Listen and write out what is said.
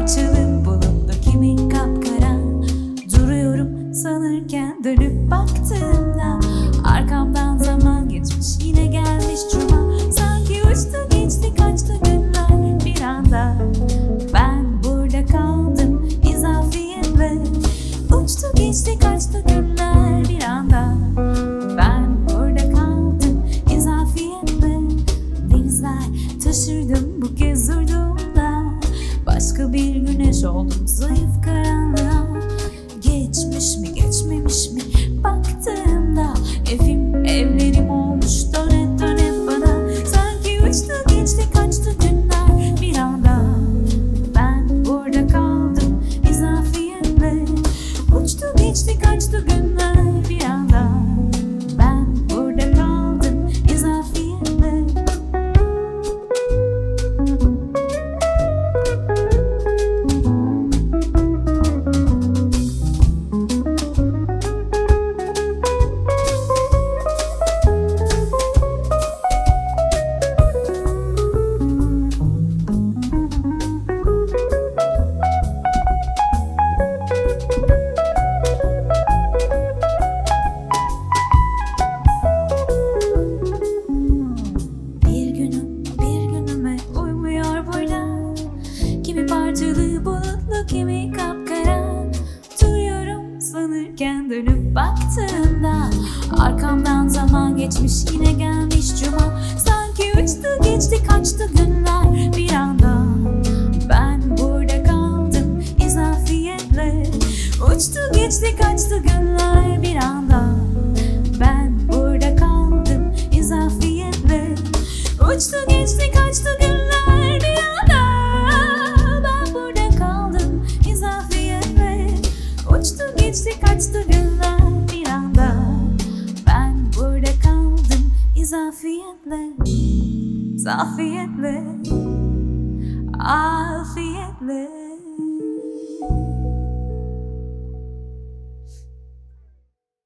parçalı bulutlu kimi kapkara? Duruyorum sanırken dönüp baktığımda Arkamdan zaman geçmiş yine gelmiş cuma Sanki uçtu geçti kaçtı günler bir anda. Ben burada kaldım izafiyetle. Uçtu geçti kaçtı günler bir anda. Ben burada kaldım izafiyetle. Denizler taşırdım bu kez durduğumda Başka bir güneş oldum zayıf karanlığa kimi kapkara Duruyorum sanırken dönüp baktığımda Arkamdan zaman geçmiş yine gelmiş cuma. Sanki uçtu geçti kaçtı günler. Bir anda Ben burada kaldım izafiyetle. Uçtu geçti kaçtı günler. Bir anda Ben burada kaldım izafiyetle. Uçtu geçti kaçtı geçti kaçtı günler bir anda. Ben burada kaldım izafiyetle Zafiyetle Afiyetle